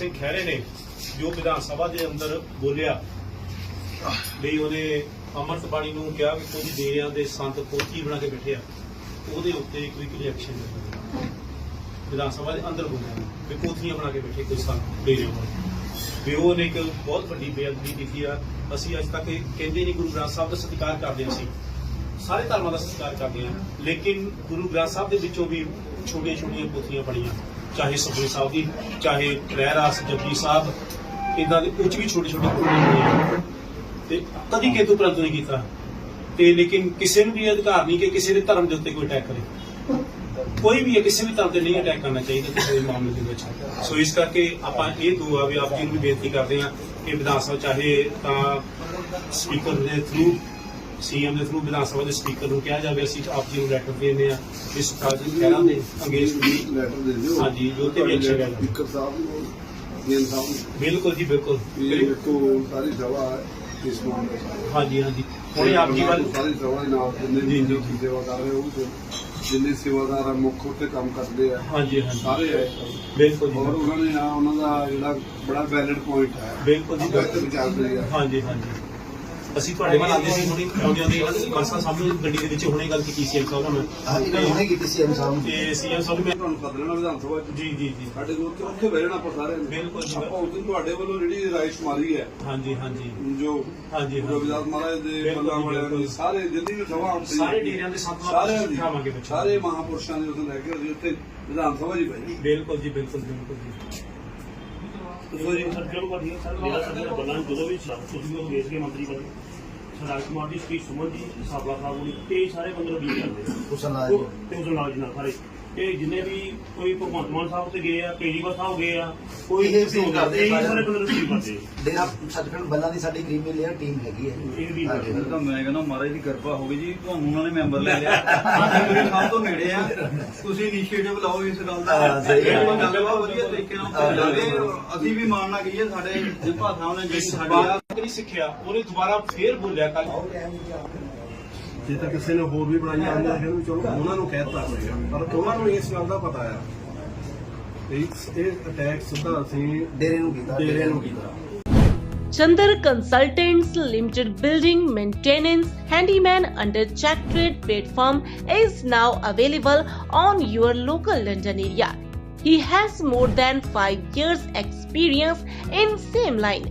ਸਿੰਘ ਖਹਿਰੇ ਨੇ ਜੋ ਵਿਧਾਨ ਸਭਾ ਦੇ ਅੰਦਰ ਬੋਲਿਆ, ਵੀ ਉਹਨੇ ਅਮਰਤ ਬਾਣੀ ਨੂੰ ਕਿਹਾ ਕਿ ਕੁਝ ਡੇਰਿਆਂ ਦੇ ਸੰਤ ਪੋਥੀ ਬਣਾ ਕੇ ਬੈਠੇ ਆ, ਉਹਦੇ ਉੱਤੇ ਕੋਈ ਕੋਈ ਐਕਸ਼ਨ ਨਹੀਂ ਵਿਧਾਨ ਸਭਾ ਦੇ ਅੰਦਰ ਬੋਲਿਆ ਵੀ ਪੋਥੀਆਂ ਬਣਾ ਕੇ ਬੈਠੇ ਕੋਈ ਸੰਤ ਡੇਰਿਆਂ ਵਾਲੇ ਵੀ ਉਹਨੇ ਇੱਕ ਬਹੁਤ ਵੱਡੀ ਬੇਅਦਬੀ ਕੀਤੀ ਆ। ਅਸੀਂ ਅੱਜ ਤੱਕ ਕਹਿੰਦੇ ਨਹੀਂ ਗੁਰੂ ਗ੍ਰੰਥ ਸਾਹਿਬ ਦਾ ਸਤਿਕਾਰ ਕਰਦੇ ਅਸੀਂ। ਸਾਰੇ ਧਰਮਾਂ ਦਾ ਸਤਿਕਾਰ ਕਰਦੇ ਹਾਂ। ਲੇਕਿਨ ਗੁਰੂ ਗ੍ਰੰਥ ਸਾਹਿਬ ਦੇ ਵਿੱਚੋਂ ਵੀ ਛੋਟੀਆਂ ਛੋਟੀਆਂ ਪੋਥੀਆਂ ਬਣੀਆਂ। ਚਾਹੇ ਸੁਖਮਨੀ ਸਾਹਿਬ ਦੀ, ਚਾਹੇ ਰਹਿਰਾਸ ਜਪਜੀ ਸਾਹਿਬ ਇਦਾਂ ਦੇ ਕੁਝ ਵੀ ਛੋਟੇ ਛੋਟੇ ਪੋਥੀਆਂ ਤੇ ਕਦੀ ਕਿਤੋਂ ਪ੍ਰੰਤ ਨਹੀਂ ਕੀਤਾ। ਤੇ ਲੇਕਿਨ ਕਿਸੇ ਨੂੰ ਵੀ ਅਧਿਕਾਰ ਨਹੀਂ ਕਿ ਕਿਸੇ ਦੇ ਧਰਮ ਦੇ ਉੱਤੇ ਕੋਈ ਅਟੈਕ ਕਰੇ। ਕੋਈ ਵੀ ਕਿਸੇ ਵੀ ਧਰਮ ਤੇ ਨਹੀਂ ਅਟੈਕ ਕਰਨਾ ਚਾਹੀਦਾ ਕਿਸੇ ਦੇ ਮਾਮਲੇ ਦੇ ਵਿੱਚ। ਸੋ ਇਸ ਕਰਕੇ ਆਪਾਂ ਇਹ ਦੁਆ ਵੀ ਆਪ ਜੀ ਨੂੰ ਵੀ ਬੇਨਤੀ ਕਰਦੇ ਹਾਂ ਕਿ ਵਿਧਾਨ ਸਭਾ ਚਾਹੇ ਤਾਂ ਸਪੀਕਰ ਦੇ ਥਰੂ ਸੀਐਮ ਦੇ ਥਰੂ ਵਿਧਾਨ ਸਭਾ ਦੇ ਸਪੀਕਰ ਨੂੰ ਕਿਹਾ ਜਾਵੇ ਅਸੀਂ ਆਪ ਜੀ ਨੂੰ ਲੈਟਰ ਦੇਣੇ ਆ ਇਸ ਸਰਕਾਰ ਦੇ ਕਹਿਰਾਂ ਦੇ ਅੰਗੇਜ ਲੈਟਰ ਦੇ ਦਿਓ। ਹਾਂਜੀ, ਜੋ ਤੇ ਵੀ ਅੱਛਾ ਗੱਲ ਹੈ। ਸਪੀਕਰ ਸਾਹਿਬ ਨੂੰ ਜੇਨ ਸਾਹਿਬ ਨੂੰ ਬਿਲਕੁਲ ਜੀ ਬਿਲਕੁਲ। ਇਹ ਵੇਖੋ ਸਾਰੀ ਸਭਾ ਇਸ ਮਾਮਲੇ ਹਾਂਜੀ ਹਾਂਜੀ। ਹੁਣੇ ਆਪ ਜੀ ਵੱਲ ਸਾਰੀ ਸਭਾ ਦੇ ਨਾਲ ਜਿੰਨੇ ਜੀ, ਜੀ। ਸੇਵਾ ਕਰ ਰਹੇ ਉਹ ਜਿੰਨੇ ਸੇਵਾਦਾਰ ਆ ਮੁੱਖ ਉੱਤੇ ਕੰਮ ਕਰਦੇ ਆ ਹਾਂਜੀ ਹਾਂਜੀ। ਸਾਰੇ ਹੈ ਬਿਲਕੁਲ ਜੀ ਔਰ ਉਹਨਾਂ ਨੇ ਆ ਉਹਨਾਂ ਦਾ ਜਿਹੜਾ ਬੜਾ ਵੈਲਿਡ ਪੁਆਇੰਟ ਹੈ। ਬਿਲਕੁਲ ਜੀ ਵਿਚਾਰ ਕਰੀ ਆ। ਹਾਂਜੀ ਹਾਂਜੀ। ਅਸੀਂ ਤੁਹਾਡੇ ਵੱਲ ਆਉਂਦੇ ਸੀ ਹੁਣੇ ਆਉਂਦੇ ਆਉਂਦੇ ਕੰਸਾ ਸਾਹਿਬ ਨੂੰ ਗੱਡੀ ਦੇ ਵਿੱਚ ਹੁਣੇ ਗੱਲ ਕੀਤੀ ਸੀ ਸਾਹਿਬ ਨਾਲ ਹਾਂ ਇਹਨਾਂ ਹੁਣੇ ਕੀਤੀ ਸੀ ਐਮ ਸਾਹਿਬ ਤੇ ਸੀਐਮ ਸਾਹਿਬ ਨੇ ਤੁਹਾਨੂੰ ਸੱਦ ਲੈਣਾ ਵਿਧਾਨ ਸਭਾ ਜੀ ਜੀ ਜੀ ਸਾਡੇ ਕੋਲ ਉੱਥੇ ਉੱਥੇ ਬਹਿ ਜਾਣਾ ਆਪਾਂ ਸਾਰੇ। ਬਿਲਕੁਲ ਜੀ। ਆਪਾਂ ਉਸ ਦਿਨ ਤੁਹਾਡੇ ਵੱਲੋਂ ਜਿਹੜੀ ਰਾਏ ਸ਼ੁਮਾਰੀ ਹੈ ਹਾਂਜੀ ਹਾਂਜੀ ਜੋ ਹਾਂਜੀ। ਰਵਿਦਾਸ ਮਹਾਰਾਜ ਦੇ ਜੀ, ਵਾਲਿਆਂ ਬਿਲਕੁਲ। ਦੀ ਸਾਰੇ ਜਿੰਨੀ ਵੀ ਸਭਾ ਹੁੰਦੀ ਸਾਰੇ ਡੇਰਿਆਂ ਦੇ ਸੰਤ ਨਾਲ ਸਾਰਿਆਂ ਦੀ ਬਿਠਾਵਾਂਗੇ ਵਿੱਚ। ਸਾਰੇ ਮਹਾਪੁਰਸ਼ਾਂ ਦੇ ਉਸ ਲੈ ਕੇ ਉੱਥੇ ਵਿਧਾਨ ਸਭਾ ਜੀ ਬੈਠੇ ਬਿਲਕੁਲ ਜੀ ਬਿਲਕੁਲ ਬਿਲਕੁਲ ਜੀ ਦੱਸੋ ਜੀ ਸਰ ਸਰ ਮੇਰਾ ਸਰ ਦਾ ਬੱਲਾਂ ਜਦੋਂ ਵੀ ਸਰ ਤੁਸੀਂ ਉਹ ਦੇਸ਼ ਦੇ ਮੰਤਰੀ ਬਣੇ ਸਰਦਾਰ ਕੁਮਾਰ ਜੀ ਸ੍ਰੀ ਸੁਮਨ ਜੀ ਸਾਬਲਾ ਸਾਹਿਬ ਸਾਰੇ ਬੰਦੇ ਨੂੰ ਡੀਲ ਕਰਦੇ ਹੁਸਨ ਨਾਲ ਜੀ। ਤੇ ਨਾਲ ਜੀ ਨਾਲ ਸਾਰੇ। ਇਹ ਜਿੰਨੇ ਵੀ ਕੋਈ ਭਗਵੰਤ ਮਾਨ ਸਾਹਿਬ ਤੇ ਗਏ ਆ ਕੇਜਰੀਵਾਲ ਸਾਹਿਬ ਗਏ ਆ ਕੋਈ ਇਹ receive ਕਰਦੇ ਇਹ ਸਾਰੇ। ਬੰਦੇ ਡੀਲ ਕਰਦੇ ਡੇਰਾ ਸੱਚਖੰਡ ਬੱਲਾ ਦੀ ਸਾਡੀ ਗ੍ਰੀਨ ਮਿਲ ਹੈ ਟੀਮ ਹੈਗੀ ਹੈ ਇਹ ਵੀ ਤਾਂ ਮੈਂ ਕਹਿੰਦਾ ਮਹਾਰਾਜ ਦੀ ਕਿਰਪਾ ਹੋਵੇ ਜੀ ਤੁਹਾਨੂੰ ਉਹਨਾਂ ਨੇ ਮੈਂਬਰ ਲੈ ਲਿਆ। ਅਸੀਂ ਮੇਰੇ ਸਭ ਤੋਂ ਨੇੜੇ ਆ। ਤੁਸੀਂ ਇਨੀਸ਼ੀਏਟਿਵ ਲਓ ਇਸ ਗੱਲ ਦਾ। ਹਾਂ, ਸਹੀ ਗੱਲ ਹੈ। ਇਹ ਗੱਲ ਬਹੁਤ ਵਧੀਆ ਤਰੀਕੇ ਨਾਲ ਚੱਲਦੇ ਅਸੀਂ ਵੀ ਮਾਣਨਾ ਕਹੀਏ ਸਾਡੇ ਜਿਪਾ ਸਾਹਿਬ ਨੇ ਜਿਹੜੀ ਸਾਡੀ ਸਿੱਖਿਆ ਉਹਨੇ ਦੁਬਾਰਾ ਫੇਰ ਬੋਲਿਆ ਕੱਲ ਜੇ ਤਾਂ ਕਿਸੇ ਨੇ ਹੋਰ ਵੀ ਬਣਾਈਆਂ ਆਉਂਦੀਆਂ ਫਿਰ ਵੀ ਚਲੋ ਉਹਨਾਂ ਨੂੰ ਕਹਿਤਾ ਹੋਏਗਾ ਪਰ ਉਹਨਾਂ ਨੂੰ ਇਸ ਗੱਲ ਦਾ ਪਤਾ ਆ ਇਹ ਇਹ ਅਟੈਕ ਸਿੱਧਾ ਅਸੀਂ ਡੇਰੇ ਨੂੰ ਕੀਤਾ ਡੇਰੇ ਨੂੰ ਕੀਤਾ Chandar Consultants Limited building maintenance handyman under check trade platform is now available on your local London area. He has more than 5 years experience in same line.